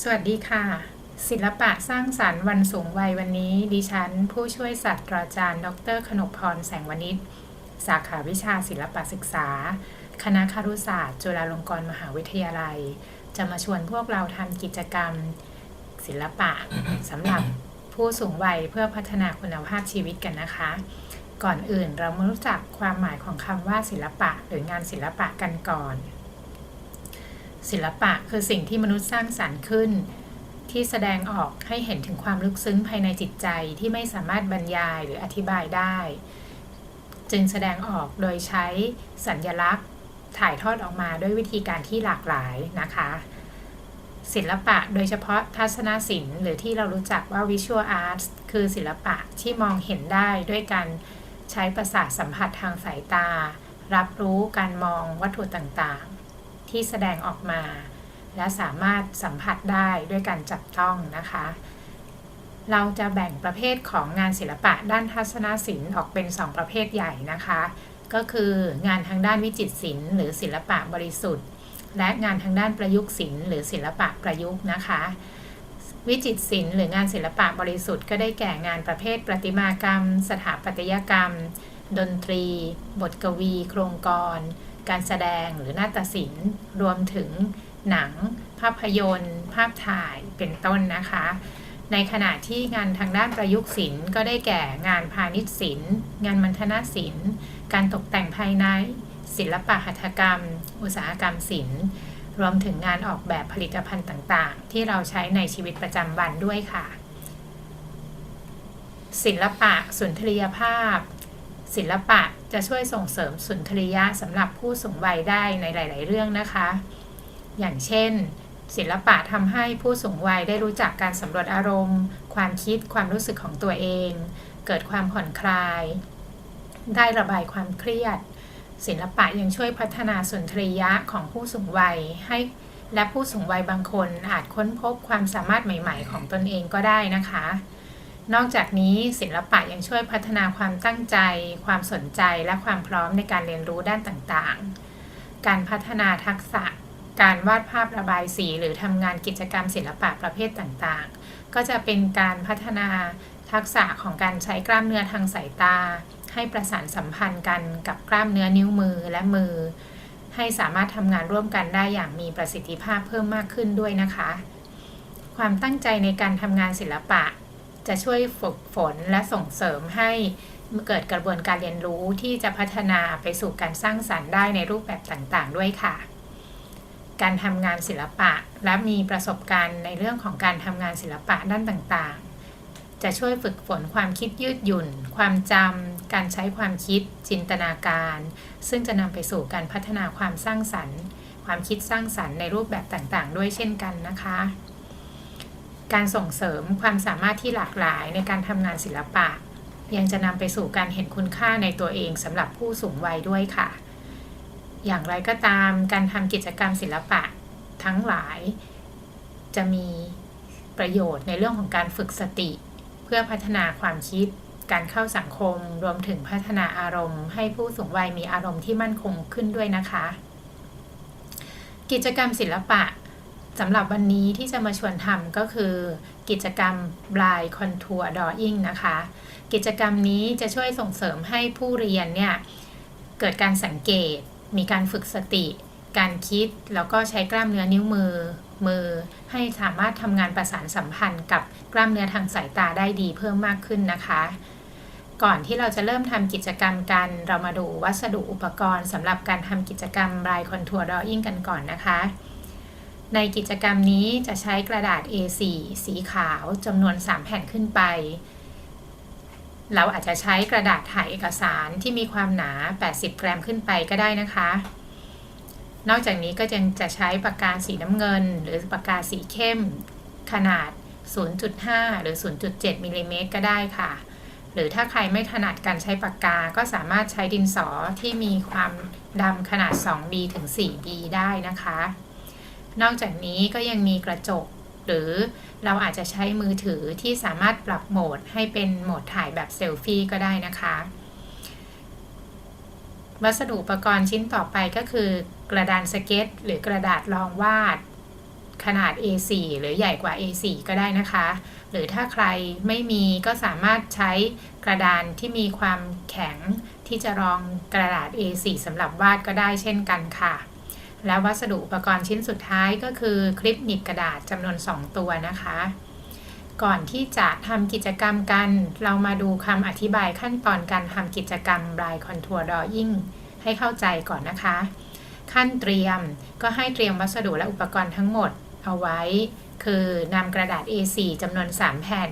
สวัสดีค่ะ ศิลปะสร้างสรรค์วันสูงวัยวันนี้ ดิฉัน ผู้ช่วยศาสตราจารย์ ดร ขนกพรแสงวณิชสาขาวิชาศิลปศึกษา คณะครุศาสตร์ จุฬาลงกรณ์มหาวิทยาลัย จะมาชวนพวกเราทำกิจกรรม ศิลปะสำหรับผู้สูงวัยเพื่อพัฒนาคุณภาพชีวิตกันนะคะ ก่อนอื่นเรามารู้จักความหมายของคำว่าศิลปะ หรืองานศิลปะกันก่อน ศิลปะคือสิ่งที่มนุษย์สร้างสรรค์ขึ้น ที่แสดงออกให้เห็นถึงความลึกซึ้งภายในจิตใจที่ไม่สามารถบรรยายหรืออธิบายได้ จึงแสดงออกโดยใช้สัญญลักษณ์ ถ่ายทอดออกมาด้วยวิธีการที่หลากหลายนะคะ ศิลปะโดยเฉพาะทัศนศิลป์ หรือที่เรารู้จักว่า Visual Arts คือศิลปะที่มองเห็นได้ด้วยการใช้ประสาทสัมผัสทางสายตา รับรู้การมองวัตถุต่าง ที่แสดงออกมา และสามารถสัมผัสได้ด้วยการจับต้องนะคะ เราจะแบ่งประเภทของงานศิลปะด้านทัศนศิลป์ออกเป็น 2 ประเภทใหญ่นะคะ ก็คืองานทางด้านวิจิตรศิลป์หรือศิลปะบริสุทธิ์ และงานทางด้านประยุกต์ศิลป์หรือศิลปะประยุกต์นะคะวิจิตรศิลป์หรืองานศิลปะบริสุทธิ์ก็ได้แก่งานประเภทประติมากรรม สถาปัตยกรรม ดนตรี บทกวี โครงกร การแสดงหรือนาฏศิลป์ รวมถึงหนัง ภาพยนตร์ ภาพถ่ายเป็นต้นนะคะ ในขณะที่งานทางด้านประยุกต์ศิลป์ก็ได้แก่งานพาณิชย์ศิลป์ งานมัณฑนศิลป์ การตกแต่งภายใน ศิลปะหัตถกรรม อุตสาหกรรมศิลป์ รวมถึงงานออกแบบผลิตภัณฑ์ต่างๆ ที่เราใช้ในชีวิตประจำวันด้วยค่ะศิลปะสุนทรียภาพ ศิลปะ จะช่วยส่งเสริมสุนทรียะสำหรับผู้สูงวัยได้ในหลาย ๆ เรื่องนะคะ อย่างเช่น ศิลปะทำให้ผู้สูงวัยได้รู้จักการสำรวจอารมณ์ ความคิดความรู้สึกของตัวเอง เกิดความผ่อนคลาย ได้ระบายความเครียด ศิลปะยังช่วยพัฒนาสุนทรียะของผู้สูงวัยให้และผู้สูงวัยบางคนอาจค้นพบความสามารถใหม่ ๆ ของตนเองก็ได้นะคะ นอกจากนี้ศิลปะยังช่วยพัฒนาความตั้งใจ ความสนใจและความพร้อมในการเรียนรู้ด้านต่างๆ การพัฒนาทักษะ การวาดภาพระบายสี หรือทำงานกิจกรรมศิลปะประเภทต่างๆ ก็จะเป็นการพัฒนาทักษะของการใช้กล้ามเนื้อทางสายตา ให้ประสานสัมพันธ์กันกับกล้ามเนื้อนิ้วมือและมือ ให้สามารถทำงานร่วมกันได้อย่างมีประสิทธิภาพเพิ่มมากขึ้นด้วยนะคะ ความตั้งใจในการทำงานศิลปะ จะช่วยฝึกฝนและส่งเสริมให้เกิดกระบวนการเรียนรู้ที่จะพัฒนาไปสู่การสร้างสรรค์ได้ในรูปแบบต่างๆ ด้วยค่ะ การทำงานศิลปะและมีประสบการณ์ในเรื่องของการทำงานศิลปะด้านต่างๆ จะช่วยฝึกฝนความคิดยืดหยุ่น ความจำการใช้ความคิด จินตนาการ ซึ่งจะนำไปสู่การพัฒนาความสร้างสรรค์ ความคิดสร้างสรรค์ในรูปแบบต่างๆ ด้วยเช่นกันนะคะ การส่งเสริมความสามารถที่หลากหลายในการทำงานศิลปะ ยังจะนำไปสู่การเห็นคุณค่าในตัวเองสำหรับผู้สูงวัยด้วยค่ะ อย่างไรก็ตามการทำกิจกรรมศิลปะทั้งหลาย จะมีประโยชน์ในเรื่องของการฝึกสติ เพื่อพัฒนาความคิด การเข้าสังคม รวมถึงพัฒนาอารมณ์ ให้ผู้สูงวัยมีอารมณ์ที่มั่นคงขึ้นด้วยนะคะ กิจกรรมศิลปะ สำหรับวันนี้ที่จะมาชวนทำก็คือ กิจกรรม Blind Contour Drawing นะคะ กิจกรรมนี้จะช่วยส่งเสริมให้ผู้เรียนเนี่ย เกิดการสังเกต มีการฝึกสติ การคิด แล้วก็ใช้กล้ามเนื้อนิ้วมือ มือ ให้สามารถทำงานประสานสัมพันธ์กับกล้ามเนื้อทางสายตาได้ดีเพิ่มมากขึ้นนะคะ ก่อนที่เราจะเริ่มทำกิจกรรมกัน เรามาดูวัสดุอุปกรณ์สำหรับการทำกิจกรรม Blind Contour Drawing กันก่อนนะคะ ในกิจกรรมนี้จะใช้กระดาษ A4 สีขาวจำนวน 3 แผ่นขึ้นไป เราอาจจะใช้กระดาษถ่ายเอกสารที่มีความหนา 80 กรัมขึ้นไปก็ได้นะคะ นอกจากนี้ก็ยังจะใช้ปากกาสีน้ำเงิน หรือปากกาสีเข้ม ขนาด 0.5 หรือ 0.7มิลลิเมตรก็ได้ค่ะ หรือถ้าใครไม่ถนัดการใช้ปากกา ก็สามารถใช้ดินสอที่มีความดำขนาด 2B ถึง 4B ได้นะคะ นอกจากนี้ก็ยังมีกระจก หรือเราอาจจะใช้มือถือที่สามารถปรับโหมดให้เป็นโหมดถ่ายแบบเซลฟี่ก็ได้นะคะ วัสดุอุปกรณ์ชิ้นต่อไปก็คือกระดานสเก็ต หรือกระดาษรองวาด ขนาด A4 หรือใหญ่กว่า A4 ก็ได้นะคะ หรือถ้าใครไม่มีก็สามารถใช้กระดานที่มีความแข็งที่จะรองกระดาษ A4 สำหรับวาดก็ได้เช่นกันค่ะ แล้ววัสดุอุปกรณ์ชิ้นสุดท้ายก็คือคลิปหนีบกระดาษจำนวน 2 ตัวนะคะ ก่อนที่จะทำกิจกรรมกัน เรามาดูคำอธิบายขั้นตอนการทำกิจกรรม Line Contour Drawing ให้เข้าใจก่อนนะคะ ขั้นเตรียมก็ให้เตรียมวัสดุและอุปกรณ์ทั้งหมดเอาไว้ คือนำกระดาษ A4 จำนวน 3 แผ่น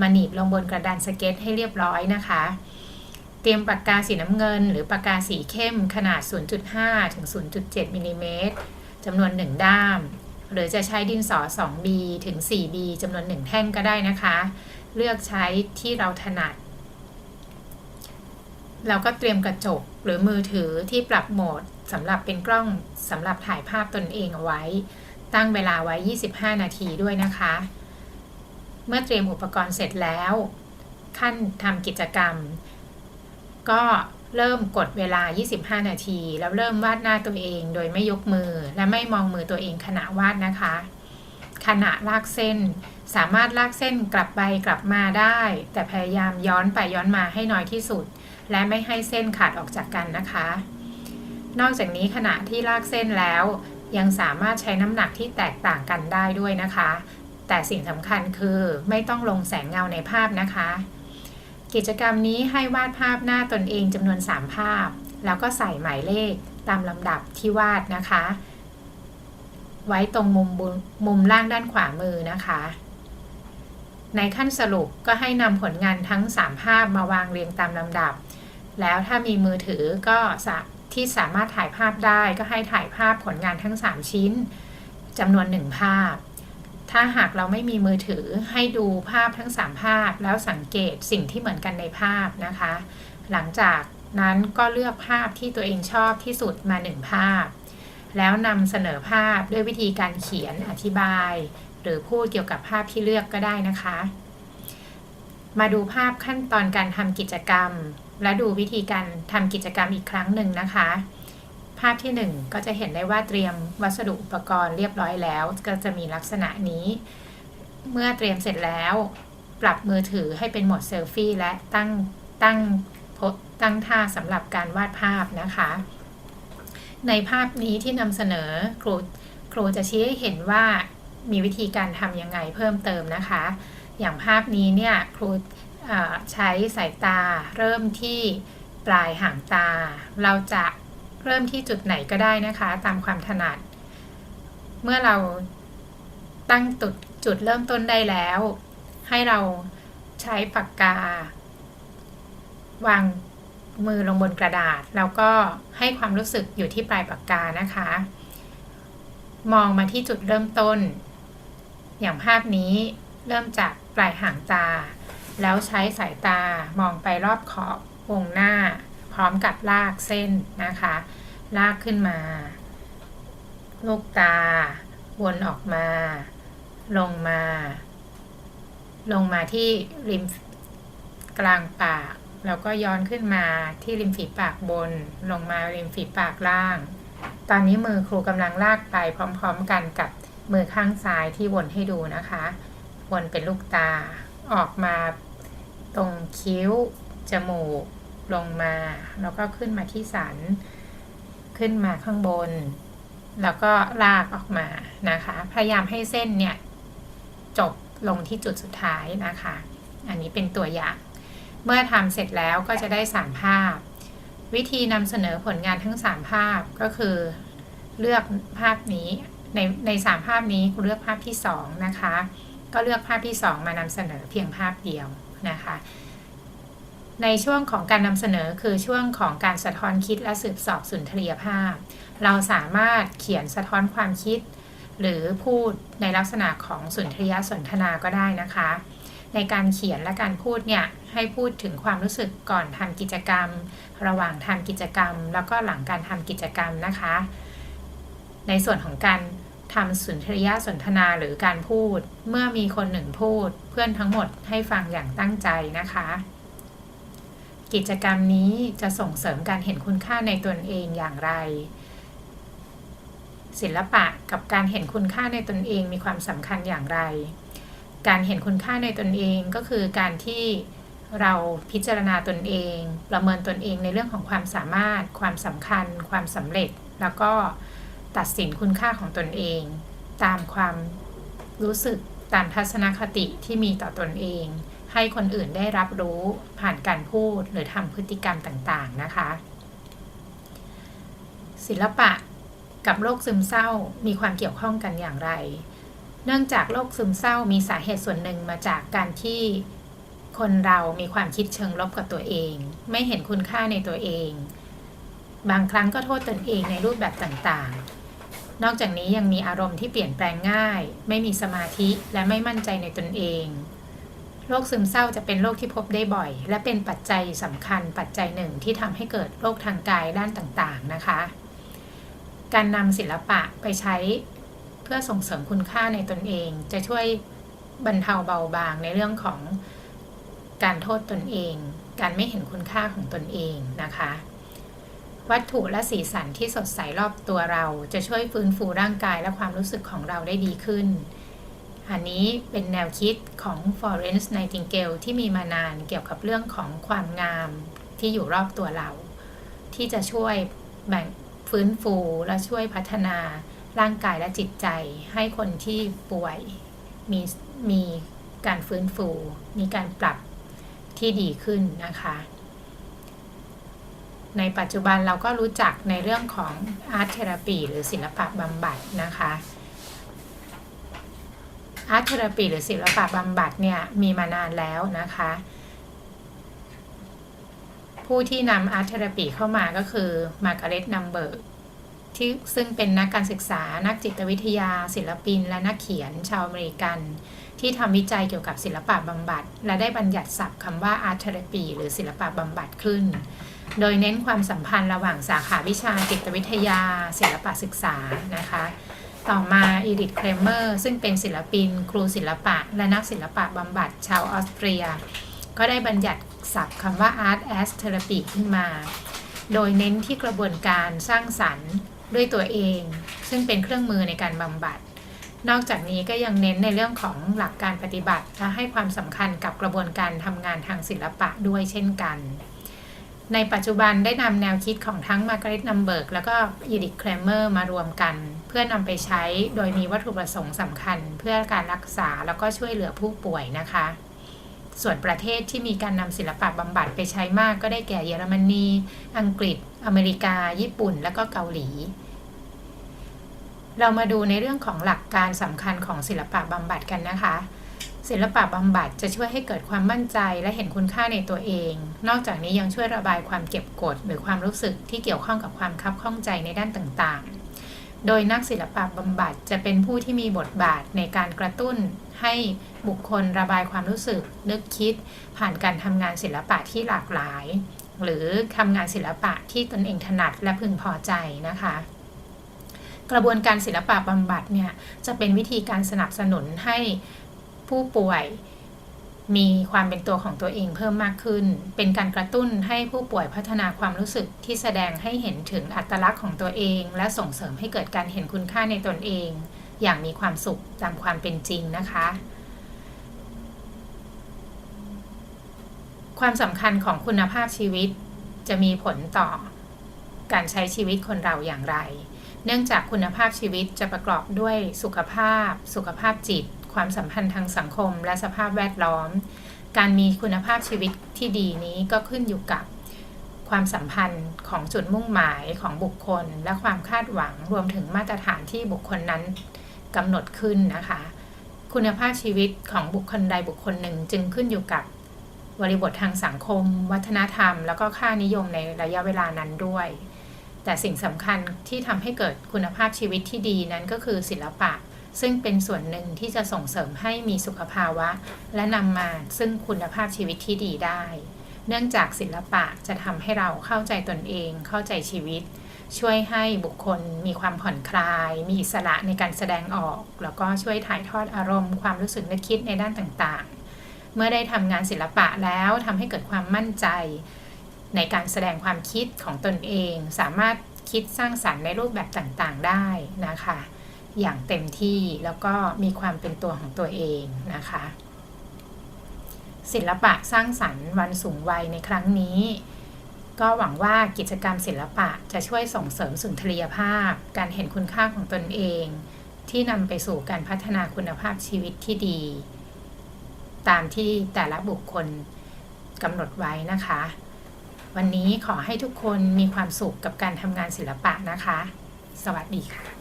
มาหนีบลงบนกระดานสเก็ตให้เรียบร้อยนะคะ เตรียมปากกาสีน้ำเงิน หรือปากกาสีเข้มขนาด 0.5 ถึง 0.7มิลลิเมตรจำนวน 1 ด้าม หรือจะใช้ดินสอ 2B ถึง 4B จำนวน 1 แท่งก็ได้นะคะ เลือกใช้ที่เราถนัด เราก็เตรียมกระจกหรือมือถือที่ปรับโหมดสำหรับเป็นกล้องสำหรับถ่ายภาพตนเองเอาไว้ ตั้งเวลาไว้ 25 นาทีด้วยนะคะ เมื่อเตรียมอุปกรณ์เสร็จแล้ว ขั้นทำกิจกรรม ก็เริ่มกดเวลา 25 นาที แล้วเริ่มวาดหน้าตัวเองโดยไม่ยกมือและไม่มองมือตัวเองขณะวาดนะคะ ขณะลากเส้น สามารถลากเส้นกลับไปกลับมาได้ แต่พยายามย้อนไปย้อนมาให้น้อยที่สุด และไม่ให้เส้นขาดออกจากกันนะคะ นอกจากนี้ขณะที่ลากเส้นแล้ว ยังสามารถใช้น้ำหนักที่แตกต่างกันได้ด้วยนะคะ แต่สิ่งสำคัญคือไม่ต้องลงแสงเงาในภาพนะคะ กิจกรรมนี้ให้วาดภาพหน้าตนเองจำนวน 3 ภาพ แล้วก็ใส่หมายเลขตามลำดับที่วาดนะคะ ไว้ตรงมุมมุมล่างด้านขวามือนะคะ ในขั้นสรุปก็ให้นำผลงานทั้ง 3 ภาพมาวางเรียงตามลำดับ แล้วถ้ามีมือถือก็ที่สามารถถ่ายภาพได้ก็ให้ถ่ายภาพผลงานทั้ง 3 ชิ้นจำนวน 1 ภาพ ถ้าหากเราไม่มีมือถือให้ดูภาพทั้ง 3 ภาพ แล้วสังเกตสิ่งที่เหมือนกันในภาพนะคะ หลังจากนั้นก็เลือกภาพที่ตัวเองชอบที่สุดมา 1 ภาพ แล้วนำเสนอภาพด้วยวิธีการเขียนอธิบาย หรือพูดเกี่ยวกับภาพที่เลือกก็ได้นะคะ มาดูภาพขั้นตอนการทำกิจกรรม และดูวิธีการทำกิจกรรมอีกครั้งหนึ่งนะคะ ภาพที่ 1 ก็จะเห็นได้ว่าเตรียมวัสดุอุปกรณ์เรียบร้อยแล้ว ก็จะมีลักษณะนี้ เมื่อเตรียมเสร็จแล้ว ปรับมือถือให้เป็นโหมดเซลฟี่และตั้งตั้งพสตั้งท่าสำหรับการวาดภาพนะคะ ในภาพนี้ที่นำเสนอครูครูจะชี้ให้เห็นว่ามีวิธีการทำยังไงเพิ่มเติมนะคะ อย่างภาพนี้เนี่ยครูใช้สายตาเริ่มที่ปลายหางตา เราจะ เริ่มที่จุดไหนก็ได้นะคะ ตามความถนัด เมื่อเราตั้งจุดจุดเริ่มต้นได้แล้ว ให้เราใช้ปากกา วางมือลงบนกระดาษ แล้วก็ให้ความรู้สึกอยู่ที่ปลายปากกานะคะ มองมาที่จุดเริ่มต้น อย่างภาพนี้เริ่มจากปลายหางตา แล้วใช้สายตามองไปรอบขอบวงหน้า ร้อมกับลากเส้นนะคะ ลากขึ้นมา ลูกตา วนออกมา ลงมา ลงมาที่ริมกลางปาก แล้วก็ย้อนขึ้นมาที่ริมฝีปากบน ลงมาริมฝีปากล่าง ตอนนี้มือครูกำลังลากไปพร้อม ๆ กันกับมือข้างซ้ายที่วนให้ดูนะคะ วนเป็นลูกตา ออกมาตรงคิ้ว จมูก ลงมา แล้วก็ขึ้นมาที่สัน ขึ้นมาข้างบน แล้วก็ลากออกมานะคะ พยายามให้เส้นเนี่ย จบลงที่จุดสุดท้ายนะคะ อันนี้เป็นตัวอย่าง เมื่อทำเสร็จแล้วก็จะได้3ภาพ วิธีนำเสนอผลงานทั้ง3ภาพก็คือเลือกภาพนี้ในใน3ภาพนี้เลือกภาพที่2นะคะ ก็เลือกภาพที่2มานำเสนอเพียงภาพเดียวนะคะ ในช่วงของการนำเสนอคือช่วงของการสะท้อนคิดและสืบสอบสุนทรียภาพ เราสามารถเขียนสะท้อนความคิด หรือพูดในลักษณะของสุนทรียสนทนาก็ได้นะคะ ในการเขียนและการพูดเนี่ยให้พูดถึงความรู้สึกก่อนทำกิจกรรม ระหว่างทำกิจกรรม แล้วก็หลังการทำกิจกรรมนะคะ ในส่วนของการทำสุนทรียสนทนาหรือการพูด เมื่อมีคนหนึ่งพูด เพื่อนทั้งหมดให้ฟังอย่างตั้งใจนะคะ กิจกรรมนี้จะส่งเสริมการเห็นคุณค่าในตนเองอย่างไร ศิลปะกับการเห็นคุณค่าในตนเองมีความสำคัญอย่างไร การเห็นคุณค่าในตนเองก็คือการที่เราพิจารณาตนเอง ประเมินตนเองในเรื่องของความสามารถ ความสำคัญ ความสำเร็จ แล้วก็ตัดสินคุณค่าของตนเอง ตามความรู้สึกตามทัศนคติที่มีต่อตนเอง ให้คนอื่นได้รับรู้ผ่านการพูดหรือทำพฤติกรรมต่างๆนะคะ ศิลปะกับโรคซึมเศร้ามีความเกี่ยวข้องกันอย่างไร เนื่องจากโรคซึมเศร้ามีสาเหตุส่วนหนึ่งมาจากการที่คนเรามีความคิดเชิงลบกับตัวเอง ไม่เห็นคุณค่าในตัวเอง บางครั้งก็โทษตนเองในรูปแบบต่างๆ นอกจากนี้ยังมีอารมณ์ที่เปลี่ยนแปลงง่าย ไม่มีสมาธิและไม่มั่นใจในตนเอง โรคซึมเศร้าจะเป็นโรคที่พบได้บ่อย และเป็นปัจจัยสำคัญปัจจัยหนึ่งที่ทำให้เกิดโรคทางกายด้านต่างๆนะคะ การนำศิลปะไปใช้เพื่อส่งเสริมคุณค่าในตนเอง จะช่วยบรรเทาเบาบางในเรื่องของการโทษตนเอง การไม่เห็นคุณค่าของตนเองนะคะ วัตถุและสีสันที่สดใสรอบตัวเรา จะช่วยฟื้นฟูร่างกายและความรู้สึกของเราได้ดีขึ้น อันนี้เป็นแนวคิดของ Florence Nightingale ที่มีมานานเกี่ยวกับเรื่องของความงามที่อยู่รอบตัวเรา ที่จะช่วยแบ่งฟื้นฟูและช่วยพัฒนาร่างกายและจิตใจให้คนที่ป่วยมีมีการฟื้นฟู มีการปรับที่ดีขึ้นนะคะ ในปัจจุบันเราก็รู้จักในเรื่องของอาร์ตเทราปีหรือศิลปะบำบัดนะคะ อาร์ตเทราปีหรือศิลปะบำบัดเนี่ยมีมานานแล้วนะคะ ผู้ที่นำอาร์ตเทราปีเข้ามาก็คือมาร์กาเร็ตนัมเบิร์กที่ซึ่งเป็นนักการศึกษานักจิตวิทยา ศิลปิน และนักเขียนชาวอเมริกัน ที่ทำวิจัยเกี่ยวกับศิลปะบำบัด และได้บัญญัติศัพท์คำว่า art therapy หรือศิลปะบำบัดขึ้น โดยเน้นความสัมพันธ์ระหว่างสาขาวิชาจิตวิทยา ศิลปะศึกษานะคะ ต่อมาอีริทเครเมอร์ซึ่งเป็นศิลปิน ครูศิลปะ และนักศิลปะบำบัดชาวออสเตรีย ก็ได้บัญญัติศัพท์คำว่า art as therapy ขึ้นมา โดยเน้นที่กระบวนการสร้างสรรค์ด้วยตัวเอง ซึ่งเป็นเครื่องมือในการบำบัด นอกจากนี้ก็ยังเน้นในเรื่องของหลักการปฏิบัติและให้ความสำคัญกับกระบวนการทำงานทางศิลปะด้วยเช่นกัน ในปัจจุบันได้นำแนวคิดของทั้งมาร์กาเร็ตนัมเบิร์กแล้วก็อีดิทแครมเมอร์มารวมกัน เพื่อนำไปใช้โดยมีวัตถุประสงค์สำคัญ เพื่อการรักษาแล้วก็ช่วยเหลือผู้ป่วยนะคะ ส่วนประเทศที่มีการนำศิลปะบำบัดไปใช้มากก็ได้แก่เยอรมนี อังกฤษ อเมริกา ญี่ปุ่น และก็เกาหลี เรามาดูในเรื่องของหลักการสำคัญของศิลปะบำบัดกันนะคะ ศิลปะบำบัดจะช่วยให้เกิดความมั่นใจและเห็นคุณค่าในตัวเอง นอกจากนี้ยังช่วยระบายความเก็บกด หรือความรู้สึกที่เกี่ยวข้องกับความคับข้องใจในด้านต่างๆ โดยนักศิลปะบำบัดจะเป็นผู้ที่มีบทบาทในการกระตุ้น ให้บุคคลระบายความรู้สึก นึกคิด ผ่านการทำงานศิลปะที่หลากหลาย หรือทำงานศิลปะที่ตนเองถนัดและพึงพอใจนะคะกระบวนการศิลปะบำบัดเนี่ยจะเป็นวิธีการสนับสนุนให้ ผู้ป่วย มีความเป็นตัวของตัวเองเพิ่มมากขึ้น เป็นการกระตุ้นให้ผู้ป่วยพัฒนาความรู้สึกที่แสดงให้เห็นถึงอัตลักษณ์ของตัวเอง และส่งเสริมให้เกิดการเห็นคุณค่าในตนเอง อย่างมีความสุขตามความเป็นจริงนะคะ ความสำคัญของคุณภาพชีวิตจะมีผลต่อการใช้ชีวิตคนเราอย่างไร เนื่องจากคุณภาพชีวิตจะประกอบด้วยสุขภาพ สุขภาพจิต ความสัมพันธ์ทางสังคม และสภาพแวดล้อม การมีคุณภาพชีวิตที่ดีนี้ก็ขึ้นอยู่กับความสัมพันธ์ของจุดมุ่งหมายของบุคคล และความคาดหวังรวมถึงมาตรฐานที่บุคคลนั้นกำหนดขึ้นนะคะ คุณภาพชีวิตของบุคคลใดบุคคลหนึ่งจึงขึ้นอยู่กับบริบททางสังคม วัฒนธรรม แล้วก็ค่านิยมในระยะเวลานั้นด้วย แต่สิ่งสำคัญที่ทำให้เกิดคุณภาพชีวิตที่ดีนั้นก็คือศิลปะ ซึ่งเป็นส่วนหนึ่งที่จะส่งเสริมให้มีสุขภาวะ และนำมาซึ่งคุณภาพชีวิตที่ดีได้ เนื่องจากศิลปะจะทำให้เราเข้าใจตนเอง เข้าใจชีวิต ช่วยให้บุคคลมีความผ่อนคลาย มีอิสระในการแสดงออก แล้วก็ช่วยถ่ายทอดอารมณ์ ความรู้สึกนึกคิดในด้านต่างๆ เมื่อได้ทำงานศิลปะแล้วทำให้เกิดความมั่นใจ ในการแสดงความคิดของตนเอง สามารถคิดสร้างสรรค์ในรูปแบบต่างๆ ได้นะคะ อย่างเต็มที่แล้วก็มีความเป็นตัวของตัวเองนะคะ ศิลปะสร้างสรรค์วันสูงวัยในครั้งนี้ ก็หวังว่ากิจกรรมศิลปะจะช่วยส่งเสริมสุนทรียภาพ การเห็นคุณค่าของตนเอง ที่นำไปสู่การพัฒนาคุณภาพชีวิตที่ดี ตามที่แต่ละบุคคลกำหนดไว้นะคะ วันนี้ขอให้ทุกคนมีความสุขกับการทำงานศิลปะนะคะ สวัสดีค่ะ